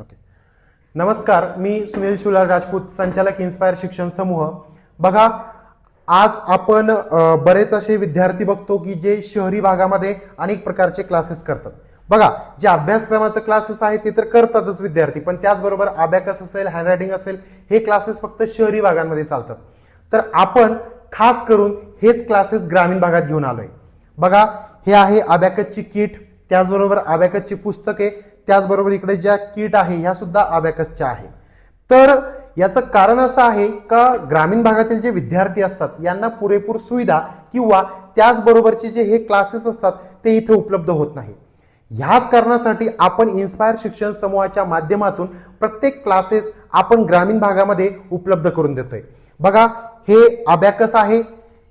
Okay नमस्कार मी सुनील शुलाल राजपूत संचालक inspire शिक्षण समूह. बघा आज आपण बरेच असे विद्यार्थी बघतो की जे शहरी भागामध्ये अनेक प्रकारचे क्लासेस करतात. बघा जे अभ्यासक्रमाचं क्लासेस आहे ते तर करतातच विद्यार्थी पण त्याचबरोबर अबॅकस असेल हँडरायटिंग असेल हे क्लासेस फक्त शहरी भागांमध्ये चालतात. तर आपण खास करून हेच क्लासेस ग्रामीण भागात घेऊन आलोय. बघा हे आहे अबॅकसची किट त्याचबरोबर अबॅकसची पुस्तके त्याचबरोबर इकडे ज्या किट आहे ह्या सुद्धा अबॅकसच्या आहे. तर याचं कारण असं आहे का ग्रामीण भागातील जे विद्यार्थी असतात यांना पुरेपूर सुविधा किंवा त्याचबरोबरचे जे हे क्लासेस असतात ते इथे उपलब्ध होत नाही. ह्याच कारणासाठी आपण इन्स्पायर शिक्षण समूहाच्या माध्यमातून प्रत्येक क्लासेस आपण ग्रामीण भागामध्ये उपलब्ध करून देतोय. बघा हे अबॅकस आहे.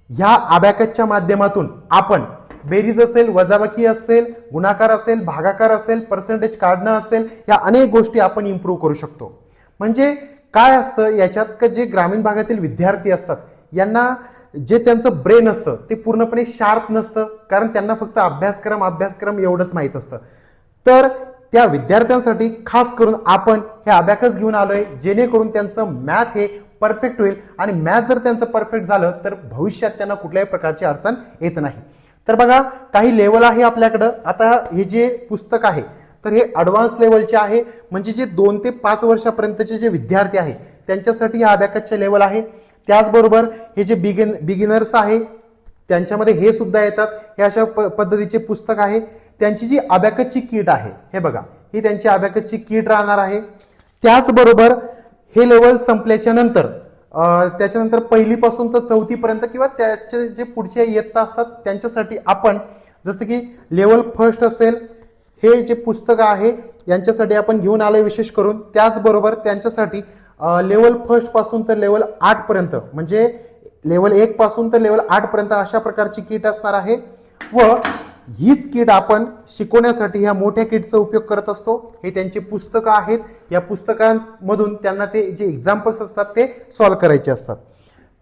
ह्या अबॅकसच्या माध्यमातून आपण बेरीज असेल वजाबाकी असेल गुणाकार असेल भागाकार असेल पर्सेंटेज काढणं असेल या अनेक गोष्टी आपण इम्प्रूव्ह करू शकतो. म्हणजे काय असतं याच्यात का जे ग्रामीण भागातील विद्यार्थी असतात यांना जे त्यांचं ब्रेन असतं ते पूर्णपणे शार्प नसतं कारण त्यांना फक्त अभ्यासक्रम अभ्यासक्रम एवढंच माहीत असतं. तर त्या विद्यार्थ्यांसाठी खास करून आपण हे अभ्याकच घेऊन आलोय जेणेकरून त्यांचं मॅथ हे परफेक्ट होईल. आणि मॅथ जर त्यांचं परफेक्ट झालं तर भविष्यात त्यांना कुठल्याही प्रकारची अडचण येत नाही. तर बघा काही लेवल आहे आपल्याकडं. आता हे जे पुस्तक आहे तर हे ॲडव्हान्स लेवलचे आहे. म्हणजे जे दोन ते पाच वर्षापर्यंतचे जे विद्यार्थी आहे त्यांच्यासाठी हा अबॅकसचे लेवल आहे. त्याचबरोबर हे जे बिगिन बिगिनर्स आहे त्यांच्यामध्ये हे सुद्धा येतात. हे अशा प- पद्धतीचे पुस्तक आहे. त्यांची जी अबॅकसची किट आहे हे बघा ही त्यांची अबॅकसची किट राहणार आहे. त्याचबरोबर हे लेवल संपल्याच्या नंतर त्याच्यानंतर पहिलीपासून तर चौथीपर्यंत किंवा त्याचे जे पुढचे इयत्ता असतात त्यांच्यासाठी आपण जसं की लेवल फर्स्ट असेल हे जे पुस्तक आहे यांच्यासाठी आपण घेऊन आलोय विशेष करून. त्याचबरोबर त्यांच्यासाठी लेवल फर्स्टपासून तर लेवल आठपर्यंत म्हणजे लेवल एक पासून तर लेवल आठपर्यंत अशा प्रकारची किट असणार आहे. व हीच किट आपण शिकवण्यासाठी ह्या मोठ्या किटचा उपयोग करत असतो. हे त्यांची पुस्तकं आहेत. या पुस्तकांमधून त्यांना ते जे एक्झाम्पल्स असतात ते सॉल्व्ह करायचे असतात.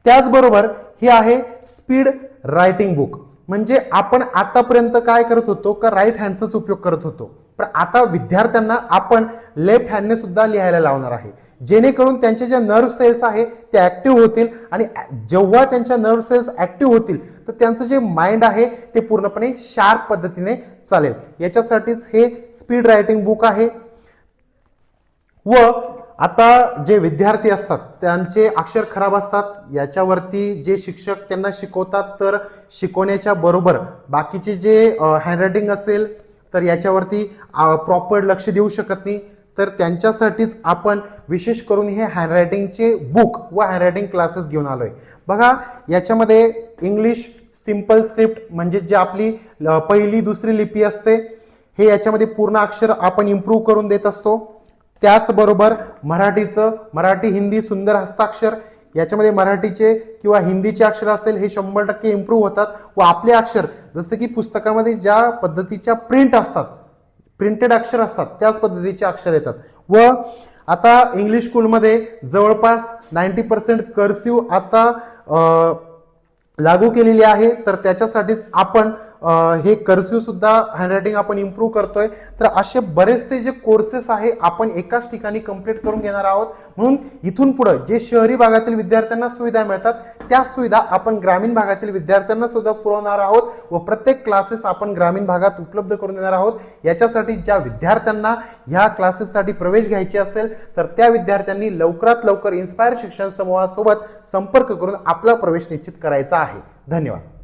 त्याचबरोबर हे आहे स्पीड रायटिंग बुक म्हणजे आपण आतापर्यंत काय करत होतो? का राईट हँडचाच उपयोग करत होतो? पण आता विद्यार्थ्यांना आपण लेफ्ट हँडने सुद्धा लिहायला लावणार आहे. जेणेकरून त्यांचे जे नर्व सेल्स आहे ते ऍक्टिव्ह होतील आणि जेव्हा त्यांच्या नर्व सेल्स ऍक्टिव्ह होतील तर त्यांचं जे माइंड आहे ते पूर्णपणे शार्प पद्धतीने चालेल. याच्यासाठीच हे स्पीड रायटिंग बुक आहे. व आता जे विद्यार्थी असतात त्यांचे अक्षर खराब असतात याच्यावरती जे शिक्षक त्यांना शिकवतात तर शिकवण्याच्या बरोबर बाकीचे जे हँडरायटिंग असेल तर याच्यावरती प्रॉपर लक्ष देऊ शकत नाही. तर त्यांच्यासाठीच आपण विशेष करून हे हँडरायटिंगचे बुक व हँडरायटिंग क्लासेस घेऊन आलो आहे बघा याच्यामध्ये इंग्लिश सिंपल स्क्रिप्ट म्हणजे जे आपली पहिली दुसरी लिपी असते हे याच्यामध्ये पूर्ण अक्षर आपण इम्प्रूव्ह करून देत असतो. त्याचबरोबर मराठीचं मराठी हिंदी सुंदर हस्ताक्षर याच्यामध्ये मराठीचे किंवा हिंदीचे अक्षर असेल हे शंभर टक्के इम्प्रूव्ह होतात. व आपले अक्षर जसे की पुस्तकामध्ये ज्या पद्धतीच्या प्रिंट असतात प्रिंटेड अक्षर असतात त्याच पद्धतीचे अक्षर येतात. व आता इंग्लिश स्कूलमध्ये जवळपास नाईन्टी पर्सेंट कर्सिव्ह आता लागू केलेली आहे तर त्याच्यासाठीच आपण हे कर्स्यू सुद्धा हँडरायटिंग आपण इम्प्रूव्ह करतोय. तर असे बरेचसे जे कोर्सेस आहे आपण एकाच ठिकाणी कंप्लीट करून घेणार आहोत. म्हणून इथून पुढे जे शहरी भागातील विद्यार्थ्यांना सुविधा मिळतात त्या सुविधा आपण ग्रामीण भागातील विद्यार्थ्यांना सुद्धा पुरवणार आहोत व प्रत्येक क्लासेस आपण ग्रामीण भागात उपलब्ध करून देणार आहोत. याच्यासाठी ज्या विद्यार्थ्यांना ह्या क्लासेससाठी प्रवेश घ्यायचे असेल तर त्या विद्यार्थ्यांनी लवकरात लवकर इन्स्पायर शिक्षण समूहासोबत संपर्क करून आपला प्रवेश निश्चित करायचा आहे. धन्यवाद.